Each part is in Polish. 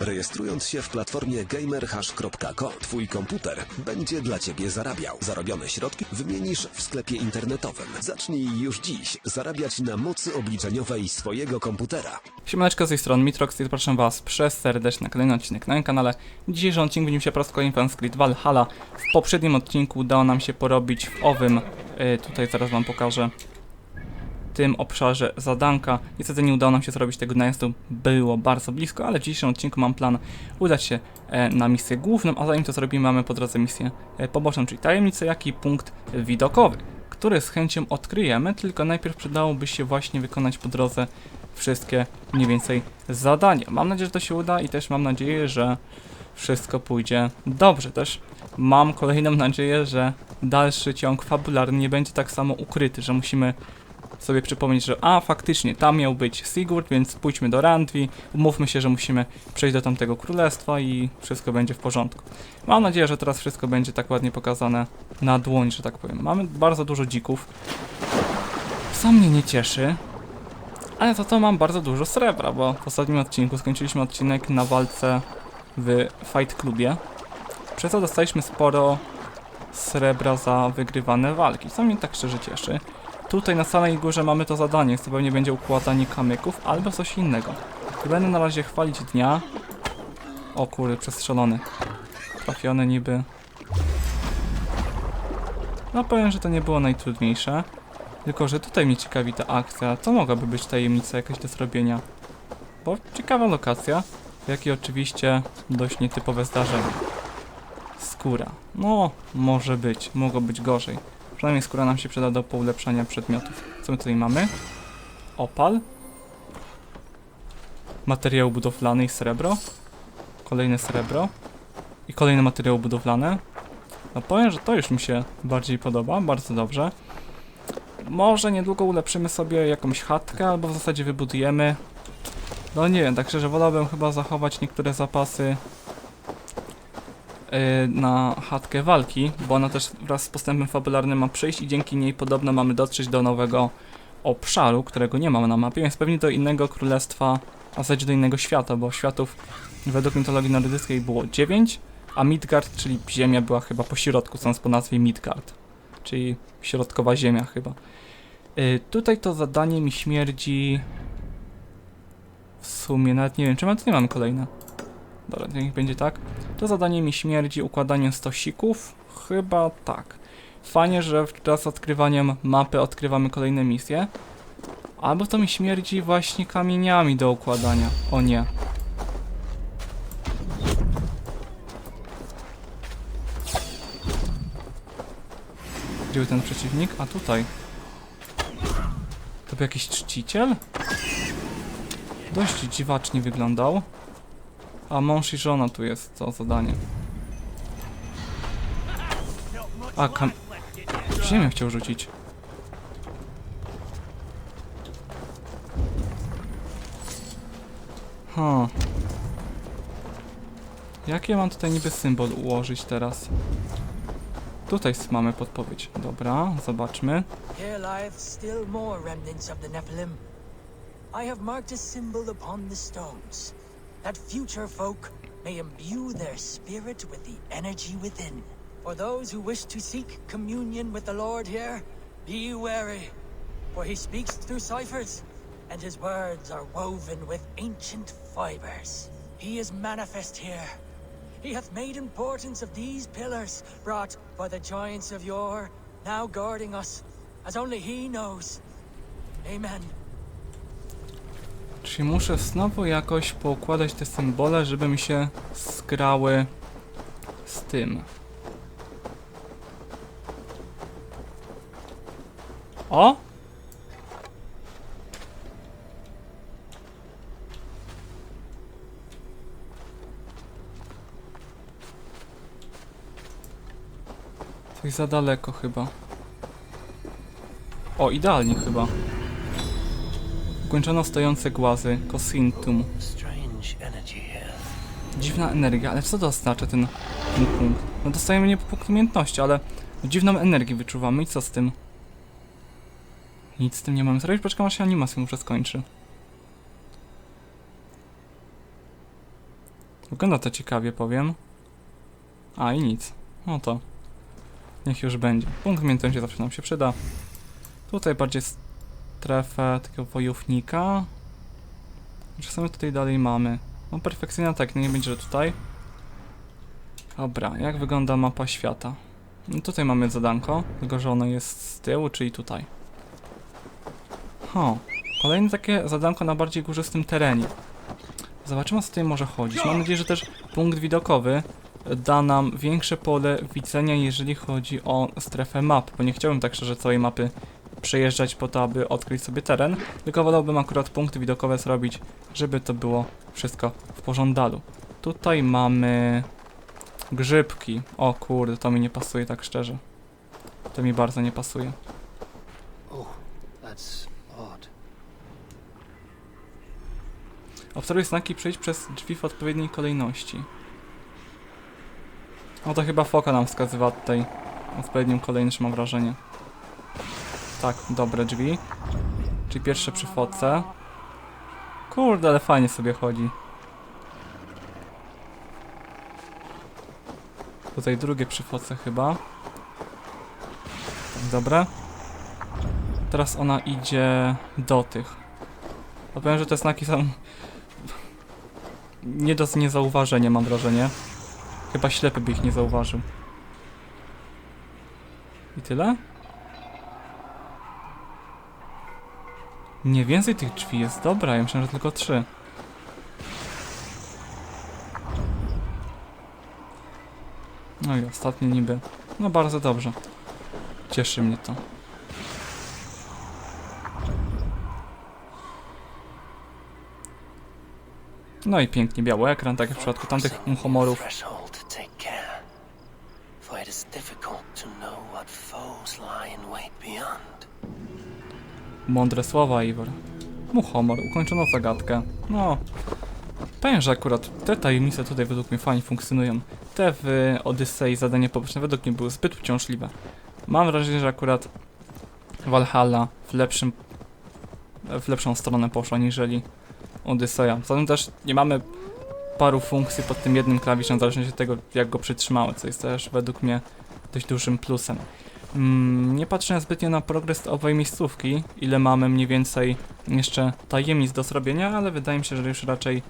Rejestrując się w platformie gamerhash.co, twój komputer będzie dla ciebie zarabiał. Zarobione środki wymienisz w sklepie internetowym. Zacznij już dziś zarabiać na mocy obliczeniowej swojego komputera. Siemaneczko z tej strony Mitrox i zapraszam was przez serdecznie na kolejny odcinek na moim kanale. Dzisiejszy odcinek będziemy się raz kolejny Fanscrit Valhalla. W poprzednim odcinku udało nam się porobić w owym, y, tutaj zaraz wam pokażę, tym obszarze zadanka. Niestety nie udało nam się zrobić tego najazdu, było bardzo blisko, ale w dzisiejszym odcinku mam plan udać się e, na misję główną, a zanim to zrobimy mamy po drodze misję e, poboczną, czyli tajemnicę, jak i punkt widokowy, który z chęcią odkryjemy, tylko najpierw przydałoby się właśnie wykonać po drodze wszystkie mniej więcej zadania. Mam nadzieję, że to się uda i też mam nadzieję, że wszystko pójdzie dobrze. Też mam kolejną nadzieję, że dalszy ciąg fabularny nie będzie tak samo ukryty, że musimy sobie przypomnieć, że a faktycznie tam miał być Sigurd, więc pójdźmy do Randvi, umówmy się, że musimy przejść do tamtego królestwa i wszystko będzie w porządku. Mam nadzieję, że teraz wszystko będzie tak ładnie pokazane na dłoń, że tak powiem. Mamy bardzo dużo dzików. Co mnie nie cieszy, ale za to mam bardzo dużo srebra, bo w ostatnim odcinku skończyliśmy odcinek na walce w Fight Clubie, przez co dostaliśmy sporo srebra za wygrywane walki, co mnie tak szczerze cieszy. Tutaj na samej górze mamy to zadanie, co pewnie będzie układanie kamyków albo coś innego. Będę na razie chwalić dnia. O kurde, przestrzelony. Trafiony niby. No powiem, że to nie było najtrudniejsze. Tylko, że tutaj mnie ciekawi ta akcja. To mogłaby być tajemnica jakaś do zrobienia. Bo ciekawa lokacja, jak i oczywiście dość nietypowe zdarzenie. Skóra. No, może być. Mogło być gorzej. Przynajmniej skóra nam się przyda do poulepszania przedmiotów. Co my tutaj mamy? Opal. Materiał budowlany i srebro. Kolejne srebro. I kolejne materiały budowlane. No powiem, że to już mi się bardziej podoba. Bardzo dobrze. Może niedługo ulepszymy sobie jakąś chatkę, albo w zasadzie wybudujemy. No nie wiem, tak szczerze wolałbym chyba zachować niektóre zapasy na chatkę walki, bo ona też wraz z postępem fabularnym ma przyjść i dzięki niej podobno mamy dotrzeć do nowego obszaru, którego nie mamy na mapie, więc pewnie do innego królestwa, a w zasadzie do innego świata, bo światów według mitologii nordyckiej było 9, a Midgard, czyli ziemia była chyba po środku, stąd po nazwie Midgard, czyli środkowa ziemia chyba. Y, tutaj to zadanie mi śmierdzi. W sumie nawet nie wiem, czy ma tu nie mamy kolejne. Dobra, niech będzie tak. To zadanie mi śmierdzi układaniem stosików. Chyba tak. Fajnie, że wraz z odkrywaniem mapy odkrywamy kolejne misje. Albo to mi śmierdzi właśnie kamieniami do układania. O nie. Gdzie był ten przeciwnik? A tutaj. To był jakiś czciciel? Dość dziwacznie wyglądał. A mąż i żona tu jest, to zadanie. A, kam... Ziemię chciał rzucić. Ha. Jaki ja mam tutaj niby symbol ułożyć teraz? Tutaj mamy podpowiedź. Dobra, zobaczmy. Here lieth still more remnants of the Nephilim. I have marked a symbol upon the stones, that future folk may imbue their spirit with the energy within. For those who wish to seek communion with the Lord here, be wary, for he speaks through ciphers, and his words are woven with ancient fibers. He is manifest here. He hath made importance of these pillars brought by the giants of yore, now guarding us, as only he knows. Amen. Czyli muszę znowu jakoś poukładać te symbole, żeby mi się skrały z tym. O! Coś za daleko chyba. O, idealnie chyba. Ukończono stojące głazy, Kosintum. Dziwna energia, ale co to oznacza ten, ten punkt? No dostajemy nie punkt umiejętności, ale dziwną energię wyczuwamy i co z tym? Nic z tym nie mamy zrobić, poczekam aż się animacja może skończy. Wygląda to ciekawie, powiem. A i nic. No to. Niech już będzie. Punkt umiejętności zawsze nam się przyda. Tutaj bardziej strefę takiego wojownika. My tutaj dalej mamy? No perfekcyjna tak, nie będzie, tutaj. Dobra, jak wygląda mapa świata? No tutaj mamy zadanko, tylko że ono jest z tyłu, czyli tutaj. Ho, kolejne takie zadanko na bardziej górzystym terenie. Zobaczymy, o co tutaj może chodzić. Mam nadzieję, że też punkt widokowy da nam większe pole widzenia, jeżeli chodzi o strefę map, bo nie chciałbym tak szczerze całej mapy przejeżdżać po to, aby odkryć sobie teren, tylko wolałbym akurat punkty widokowe zrobić, żeby to było wszystko w pożądalu. Tutaj mamy grzybki. O kurde, to mi nie pasuje tak szczerze. To mi bardzo nie pasuje. Oh. Obserwuj znaki przejść przez drzwi w odpowiedniej kolejności. O to chyba foka nam wskazywa tutaj odpowiednią kolejność mam wrażenie. Tak, dobre drzwi. Czyli pierwsze przy foce. Kurde, ale fajnie sobie chodzi. Tutaj drugie przy foce chyba. Dobre. Teraz ona idzie do tych. Ja powiem, że te znaki są nie do niezauważenia, mam wrażenie. Chyba ślepy by ich nie zauważył. I tyle? Nie, więcej tych drzwi jest. Dobra, ja myślałem, że tylko trzy. No i ostatnie niby. No bardzo dobrze. Cieszy mnie to. No i pięknie biały ekran, tak jak w przypadku tamtych wait beyond. Mądre słowa, Ivor. Muchomor, ukończono zagadkę. No. Powiem, że akurat te tajemnice tutaj według mnie fajnie funkcjonują. Te w Odyssey zadania poboczne według mnie były zbyt uciążliwe. Mam wrażenie, że akurat Valhalla w lepszym w lepszą stronę poszła niżeli Odyseja. Zatem też nie mamy paru funkcji pod tym jednym klawiszem, w zależności od tego, jak go przytrzymały, co jest też według mnie dość dużym plusem. Mm, nie patrzę zbytnio na progres owej miejscówki, ile mamy mniej więcej jeszcze tajemnic do zrobienia, ale wydaje mi się, że już raczej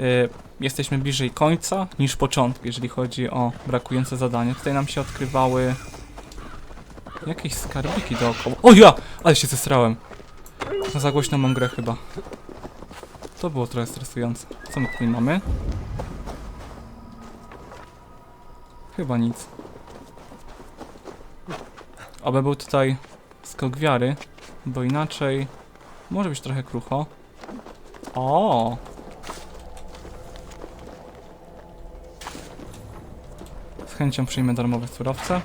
y, jesteśmy bliżej końca niż początku, jeżeli chodzi o brakujące zadania. Tutaj nam się odkrywały jakieś skarbiki dookoła. O ja! Ale się zesrałem. No za głośno mam grę chyba. To było trochę stresujące. Co my tutaj mamy? Chyba nic. Oby był tutaj skok wiary, bo inaczej może być trochę krucho. O! Z chęcią przyjmę darmowe surowce.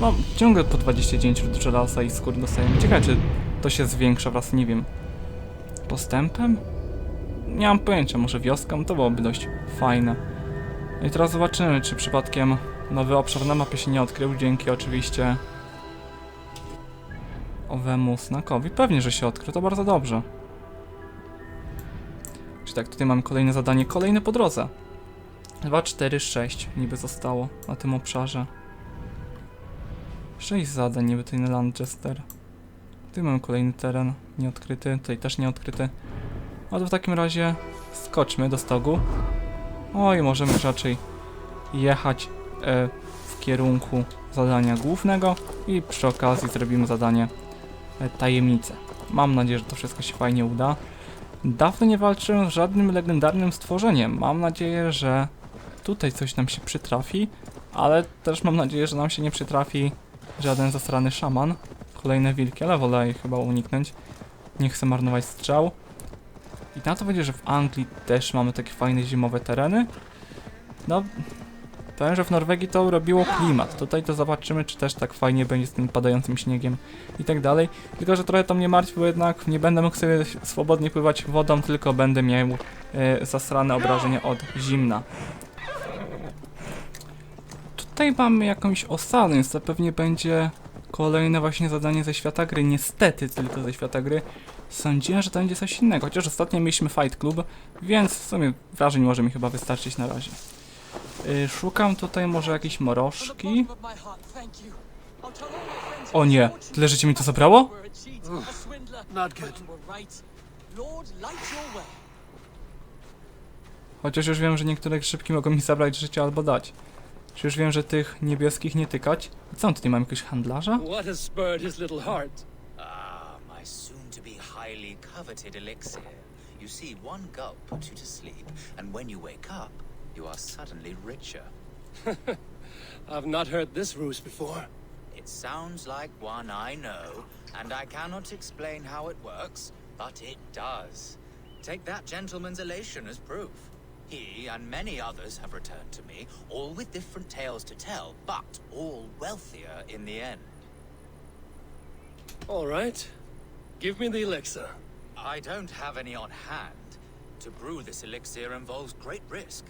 Mam ciągle po 29 rud żelaza i skór dostajemy. Ciekawe, czy to się zwiększa wraz, nie wiem, postępem? Nie mam pojęcia, może wioską? To byłoby dość fajne. No i teraz zobaczymy, czy przypadkiem nowy obszar na mapie się nie odkrył, dzięki oczywiście owemu snakowi. Pewnie, że się odkrył, to bardzo dobrze. Czyli tak, tutaj mamy kolejne zadanie, kolejne po drodze. 2, 4, 6 niby zostało na tym obszarze. 6 zadań niby tutaj na Lanchester. Tutaj mamy kolejny teren nieodkryty, tutaj też nieodkryty. No to w takim razie skoczmy do stogu. Oj, możemy raczej jechać w kierunku zadania głównego i przy okazji zrobimy zadanie e, tajemnice. Mam nadzieję, że to wszystko się fajnie uda. Dawno nie walczyłem z żadnym legendarnym stworzeniem. Mam nadzieję, że tutaj coś nam się przytrafi, ale też mam nadzieję, że nam się nie przytrafi żaden zasrany szaman. Kolejne wilki, ale wolę ich chyba uniknąć. Nie chcę marnować strzał. I na to będzie, że w Anglii też mamy takie fajne zimowe tereny. No, powiem, że w Norwegii to robiło klimat. Tutaj to zobaczymy, czy też tak fajnie będzie z tym padającym śniegiem i tak dalej. Tylko, że trochę to mnie martwi, bo jednak nie będę mógł sobie swobodnie pływać wodą, tylko będę miał e, zasrane obrażenia od zimna. Tutaj mamy jakąś osadę, więc to pewnie będzie kolejne właśnie zadanie ze świata gry. Niestety tylko ze świata gry. Sądziłem, że to będzie coś innego, chociaż ostatnio mieliśmy Fight Club, więc w sumie wrażeń może mi chyba wystarczyć na razie. Y, szukam tutaj może jakieś morożki. O nie, tyle życie mi to zabrało? Chociaż już wiem, że niektóre grzybki mogą mi zabrać życie albo dać. Czy już wiem, że tych niebieskich nie tykać? Co on tutaj mam jakiegoś handlarza? Ah. You see, one gulp puts you to sleep, and when you wake up, you are suddenly richer. I've not heard this ruse before. It sounds like one I know, and I cannot explain how it works, but it does. Take that gentleman's elation as proof. He and many others have returned to me, all with different tales to tell, but all wealthier in the end. All right. Give me the elixir. I don't have any on hand. To brew this elixir involves great risk.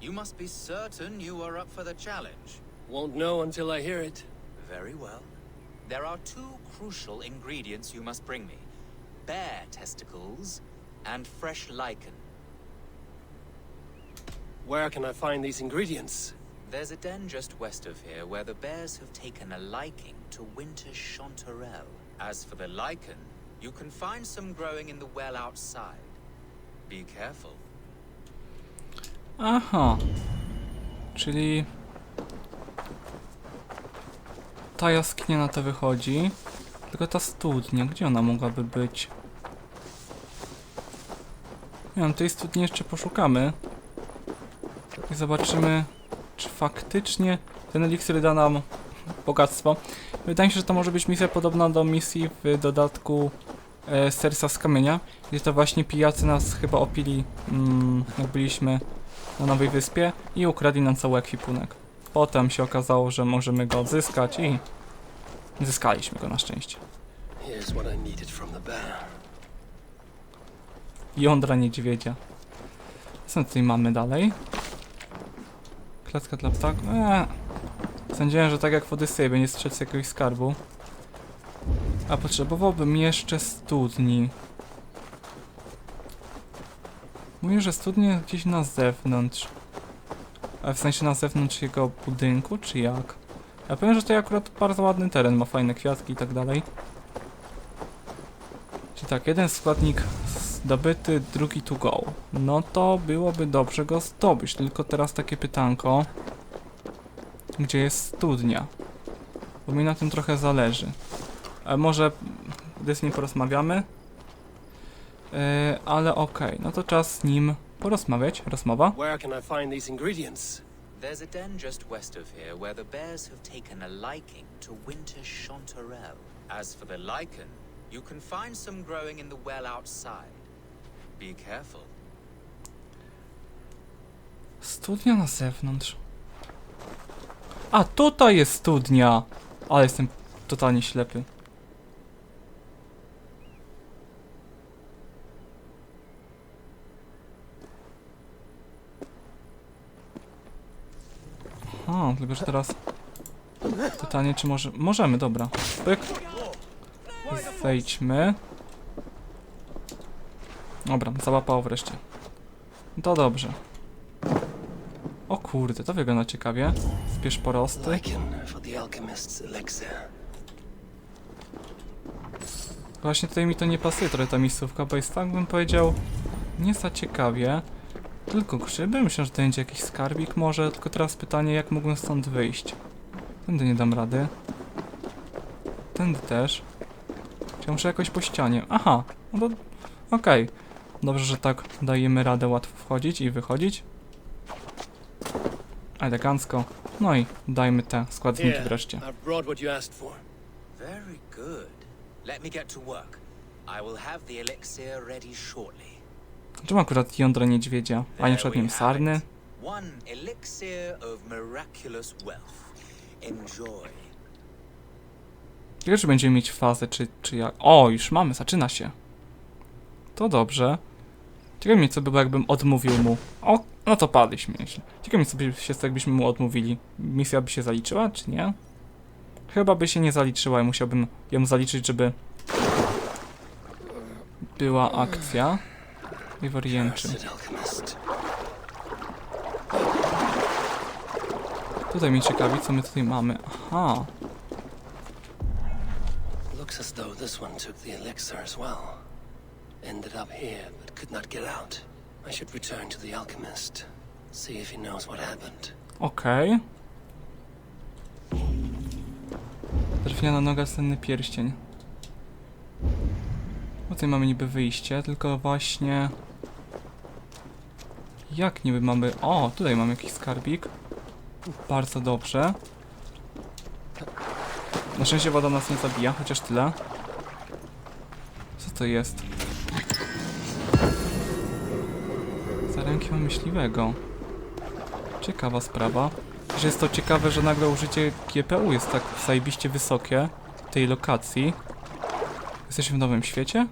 You must be certain you are up for the challenge. Won't know until I hear it. Very well. There are two crucial ingredients you must bring me bear testicles and fresh lichen. Where can I find these ingredients? There's a den just west of here where the bears have taken a liking to winter chanterelle. As for the lichen, you can find some growing in the well outside. Be careful. Aha. Czyli... Ta jaskinia na to wychodzi. Tylko ta studnia, gdzie ona mogłaby być? Nie wiem, tej studni jeszcze poszukamy. I zobaczymy, czy faktycznie ten eliksir da nam bogactwo. Wydaje mi się, że to może być misja podobna do misji w dodatku e, Serca z Kamienia, gdzie to właśnie pijacy nas chyba opili, mm, jak byliśmy na Nowej Wyspie i ukradli nam cały ekwipunek. Potem się okazało, że możemy go odzyskać i zyskaliśmy go na szczęście. Jądra niedźwiedzia. Co tutaj mamy dalej? Klatka dla ptaków? Eee. Sądziłem, że tak jak w Odyssey będzie strzec jakiegoś skarbu. A potrzebowałbym jeszcze studni. Mówię, że studnie gdzieś na zewnątrz. A w sensie na zewnątrz jego budynku, czy jak? Ja powiem, że to akurat bardzo ładny teren, ma fajne kwiatki i tak dalej. Czyli tak, jeden składnik zdobyty, drugi to go. No to byłoby dobrze go zdobyć, tylko teraz takie pytanko. Gdzie jest studnia? Bo mi na tym trochę zależy. A może gdy z nim porozmawiamy? Yy, ale okej, no to czas z nim porozmawiać. Rozmowa. Where can I find these ingredients? There's a den just west of here where the bears have taken a liking to winter chanterelle. As for the lichen, you can find some growing in the well outside. Be careful. Studnia na zewnątrz. A tutaj jest studnia! Ale jestem totalnie ślepy. Aha, tylko że teraz... Pytanie, czy może... Możemy, dobra. Pyk. Zejdźmy. Dobra, załapało wreszcie. To dobrze. O kurde, to wygląda ciekawie. Zbierz porosty. Właśnie tutaj mi to nie pasuje trochę ta miejscówka, bo jest tak bym powiedział nie za ciekawie. Tylko grzyby, myślę, że to będzie jakiś skarbik może, tylko teraz pytanie jak mógłbym stąd wyjść. Tędy nie dam rady. Tędy też. Czy muszę jakoś po ścianie? Aha, no to okej. Dobrze, że tak dajemy radę łatwo wchodzić i wychodzić. Elegancko. No i dajmy te składniki wreszcie. Very good. Let me get to work. I will have the elixir ready shortly. Czemu akurat jądra niedźwiedzia, a nie przykład, nie wiem, sarny? One elixir of miraculous wealth. Enjoy. Ciekawe, czy będziemy mieć fazę, czy, czy jak... O, już mamy, zaczyna się. To dobrze. Ciekawe mnie, co by było, jakbym odmówił mu. O, no to padliśmy, nieźle. Ciekawe mnie, co by się stało, jakbyśmy mu odmówili. Misja by się zaliczyła, czy nie? Chyba by się nie zaliczyła i musiałbym ją zaliczyć, żeby była akcja. Cursed alchemist. Tutaj mnie ciekawi, co my tutaj mamy. Aha. Looks as though this one took the elixir as well. Ended up here, but could not get out. I should return to the alchemist. See if he knows what happened. Okej. Drewniana noga, cenny pierścień. Tutaj mamy niby wyjście, tylko właśnie... Jak niby mamy... O, tutaj mamy jakiś skarbik. Bardzo dobrze. Na szczęście woda nas nie zabija, chociaż tyle. Co to jest? Zaręki myśliwego. Ciekawa sprawa. Że jest to ciekawe, że nagle użycie GPU jest tak zajebiście wysokie w tej lokacji. Jesteśmy w nowym świecie?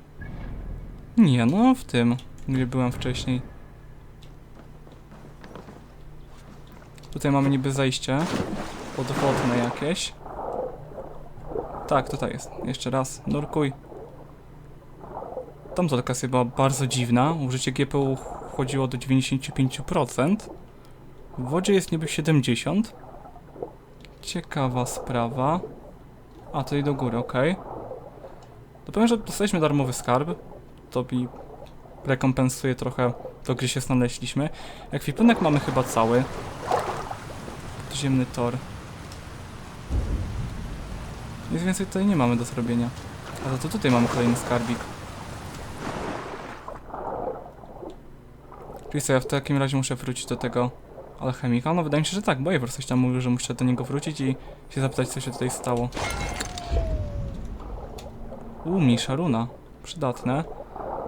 Nie, no w tym, gdzie byłem wcześniej. Tutaj mamy niby zejście podwodne jakieś. Tak, tutaj jest. Jeszcze raz, nurkuj. Tamta lokacja była bardzo dziwna. Użycie GPU chodziło do 95%. W wodzie jest niby 70. Ciekawa sprawa. A, i do góry, okej. To powiem, że dostaliśmy darmowy skarb. To mi rekompensuje trochę to, gdzie się znaleźliśmy. Ekwipunek mamy chyba cały. Podziemny tor. Nic więcej tutaj nie mamy do zrobienia. Ale to tutaj mamy kolejny skarbik. Czyli co, ja w takim razie muszę wrócić do tego alchemika? No wydaje mi się, że tak, bo Eivor coś tam mówił, że muszę do niego wrócić i się zapytać, co się tutaj stało. Uuu, mniejsza runa. Przydatne.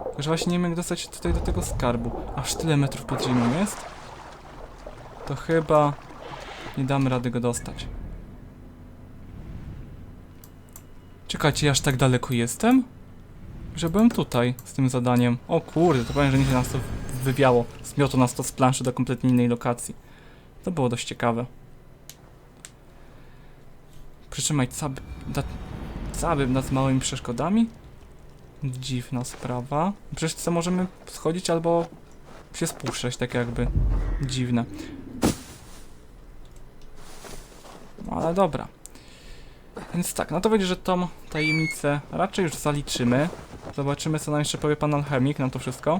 Tylko, że właśnie nie wiem, jak dostać się tutaj do tego skarbu. Aż tyle metrów pod ziemią jest? To chyba nie damy rady go dostać. Czekajcie, aż tak daleko jestem? Że byłem tutaj z tym zadaniem. O kurde, to powiem, że nie się nas to wywiało. Zmiotło nas to z planszy do kompletnie innej lokacji. To było dość ciekawe. Przytrzymaj caby, da, caby nad małymi przeszkodami? Dziwna sprawa. Przecież co możemy schodzić albo się spuszczać, tak jakby. Dziwne. No ale dobra. Więc tak, no to będzie, że tą tajemnicę raczej już zaliczymy. Zobaczymy, co nam jeszcze powie pan alchemik na to wszystko.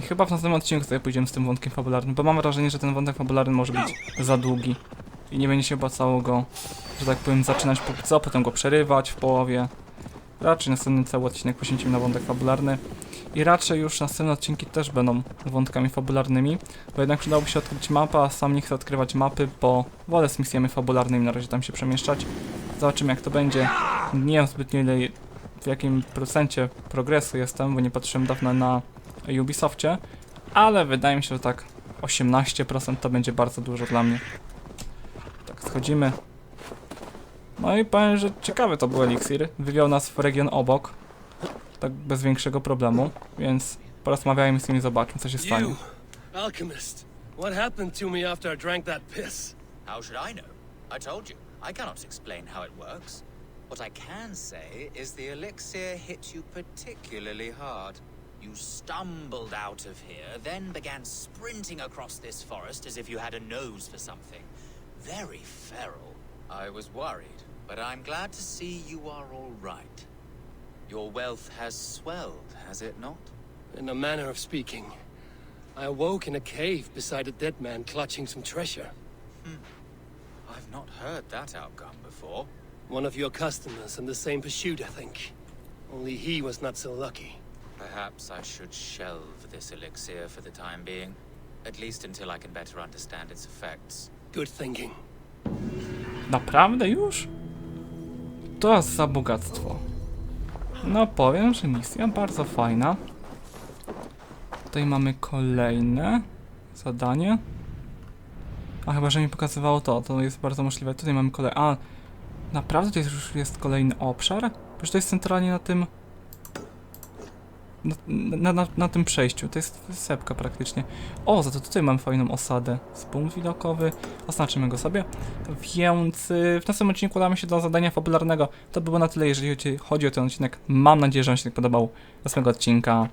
I chyba w następnym odcinku sobie pójdziemy z tym wątkiem fabularnym, bo mam wrażenie, że ten wątek fabularny może być za długi. I nie będzie się opłacało go, że tak powiem, zaczynać póki co, potem go przerywać w połowie. Raczej następny cały odcinek poświęcimy na wątek fabularny. I raczej już następne odcinki też będą wątkami fabularnymi, bo jednak przydałoby się odkryć mapę, a sam nie chcę odkrywać mapy, bo wolę z misjami fabularnymi na razie tam się przemieszczać. Zobaczymy jak to będzie. Nie wiem zbytnio ile, w jakim procencie progresu jestem, bo nie patrzyłem dawno na Ubisoftie, ale wydaje mi się, że tak 18% to będzie bardzo dużo dla mnie. Tak, schodzimy. No i powiem, że ciekawy to był eliksir. Wywiał nas w region obok. Tak bez większego problemu, więc porozmawiajmy z nimi i zobaczmy co się stanie. You, alchemist. What happened to me after I drank that piss? How should I know? I told you, I cannot explain how it works. What I can say is the elixir hit you particularly hard. You stumbled out of here, then began sprinting across this forest as if you had a nose for something. Very feral. I was worried, but I'm glad to see you are all right. Your wealth has swelled, has it not? In a manner of speaking. I awoke in a cave beside a dead man clutching some treasure. Hmm. I've not heard that outcome before. One of your customers in the same pursuit, I think. Only he was not so lucky. Perhaps I should shelve this elixir for the time being. At least until I can better understand its effects. Good thinking. Naprawdę już? To za bogactwo. No powiem, że misja bardzo fajna. Tutaj mamy kolejne zadanie. A chyba, że mi pokazywało to, to jest bardzo możliwe. Tutaj mamy kolejne. A, naprawdę to jest, już jest kolejny obszar? Przecież to jest centralnie na tym na, na, na, tym przejściu. To jest sepka praktycznie. O, za to tutaj mam fajną osadę. Punkt widokowy. Oznaczymy go sobie. Więc y, w następnym odcinku udamy się do zadania fabularnego. To by było na tyle, jeżeli chodzi- o ten odcinek. Mam nadzieję, że Wam się podobał. Do następnego odcinka.